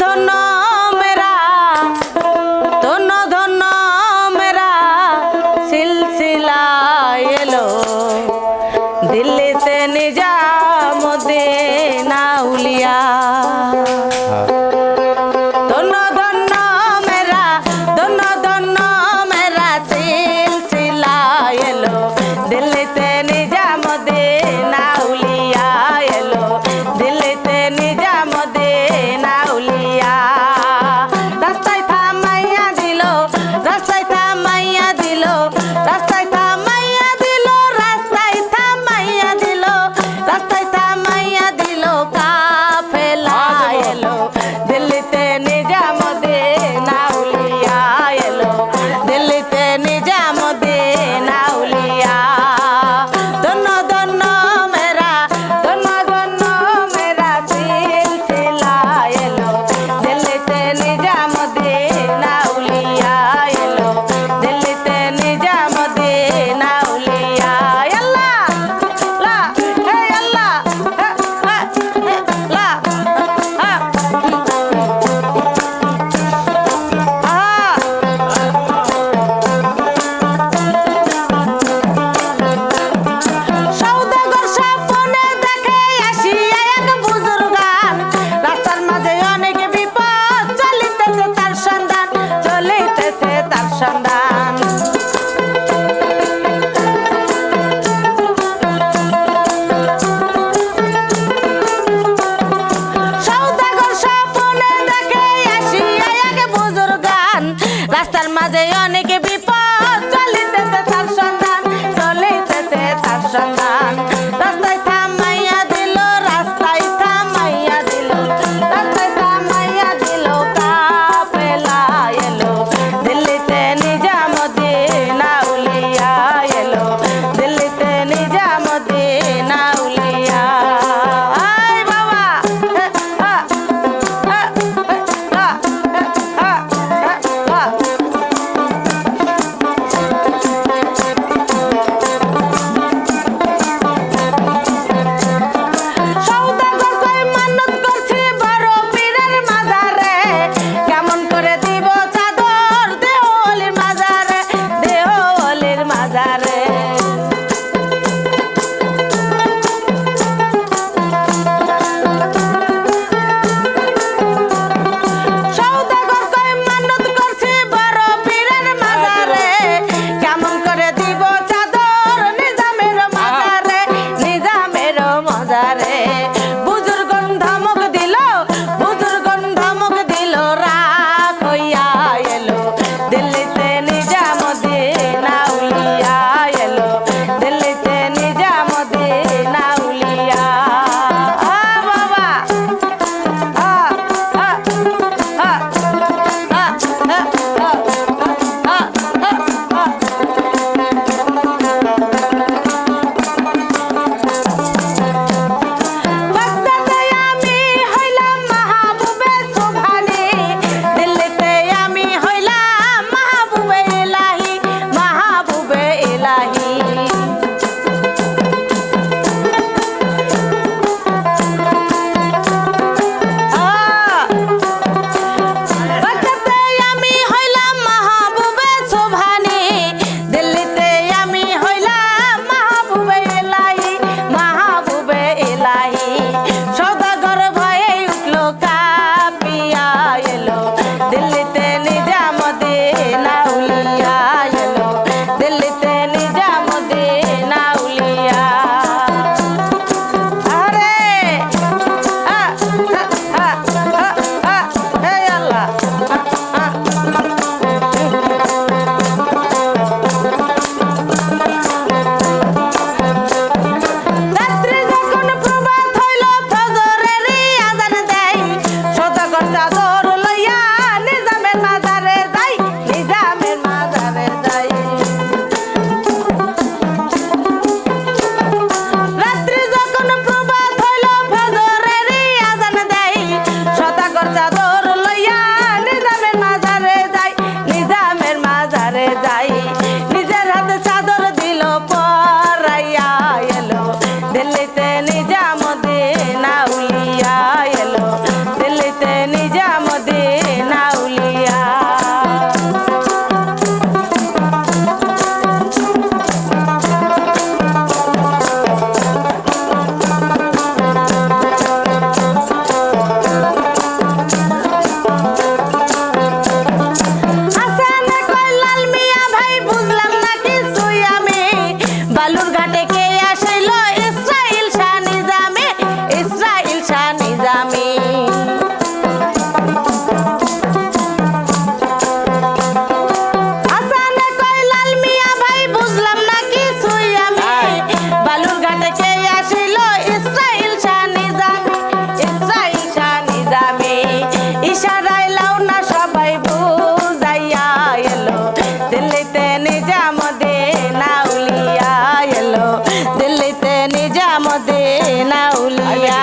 ধন মেরা ধন ধন মেরা সিলসিলা দিল্লিতে নিজাম দে নাউলিয়া Va a estar más de নাউলিয়া